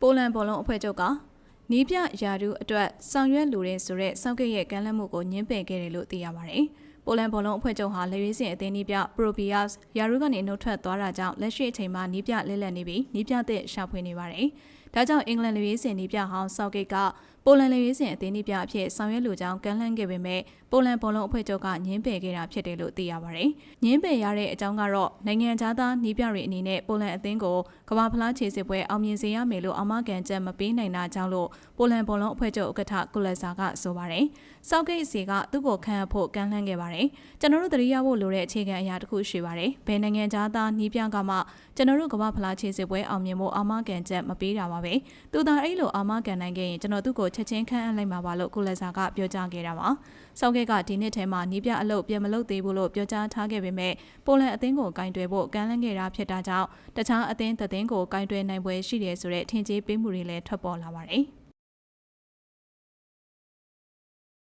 ပိုလန်ဘောလုံးအဖွဲ့ချုပ်ကနီးပြယာဒူအတွက်ဆောင်ရွက်လိုတဲ့ဆိုတဲ့စောက်ကရဲ့ကမ်းလှမ်းမှုကိုညှင်းပယ်ခဲ့တယ်လို့သိရပါတယ်။ပိုလန်ဘောလုံးအဖွဲ့ချုပ်ဟာလက်ရွေးစင်အသင်းနီးပြ Probias ယာဒူကနေနှုတ်ထွက်သွားတာကြောင့်လက်ရှိအချိန်မှာနီးပြလဲလက်နေပြီးနီးပြတဲ့ရှာဖွေနေပါတယ်။ ဒါကြောင့်အင်္ဂလန်လက်ရွေးစင်နီးပြဟောင်းဆောက်ကကပိုလန်လက်ရွေးစင်အသင်းနီးပြအဖြစ်ဆောင်ရွက်လိုကြောင်းကမ်းလှမ်းခဲ့ပေမဲ့ပိုလန်ဘောလုံးအဖွဲ့ချုပ်ကညှင်းပယ်ခဲ့တာဖြစ်တယ်လို့သိရပါတယ်။ညှင်းပယ်ရတဲ့အကြောင်းကတော့နိုင်ငံခြားသားနီးပြတွေအနေနဲ့ပိုလန်အသင်းကိုကမ္ဘာဖလားခြေစစ်ပွဲအောင်မြင်စေရမယ်လို့အမကန်ချက်မပေးနိုင်တာကြောင့်လို့ပိုလန်ဘောလုံးအဖွဲ့ချုပ်ဥက္ကဋ္ဌကုလက်ဆာကဆိုပါတယ်။စောက်ဂိတ်စီကသူ့ကိုခံအပ်ဖို့ကမ်းလှမ်းခဲ့ပါတယ်။ကျွန်တော်တို့တတိယဖို့လိုတဲ့အခြေခံအရာတစ်ခုရှိပါတယ်။ဘယ်နိုင်ငံခြားသားနီးပြကမှကျွန်တော်တို့ကမ္ဘာဖလားခြေစစ်ပွဲအောင်မြင်ဖို့အမကန်ချက်မပေးတာပါပဲ။သူသာအဲ့လိုအမကန်နိုင်ခဲ့ရင်ကျွန်တော်သူ့ကိုချက်ချင်းခံအပ်လိုက်မှာပါလို့ကုလက်ဆာကပြောကြားခဲ့တာပါ။စောက်ကကဒီနှစ်ထဲမှာနီးပြအလုပ်ပြန်မလုပ်သေးဘူးလို့ပြောကြားထားခဲ့ပေမဲ့ပိုလန်အသင်းကိုကင်တွယ်ဖို့ကမ်းလှမ်းခဲ့တာဖြစ်တာကြောင့်တခြားအသင်းသက်သင်းကိုကင်တွယ်နိုင်ပွဲရှိတယ်ဆိုတဲ့ထင်ကြေးပေးမှုတွေလည်းထွက်ပေါ်လာပါတယ်။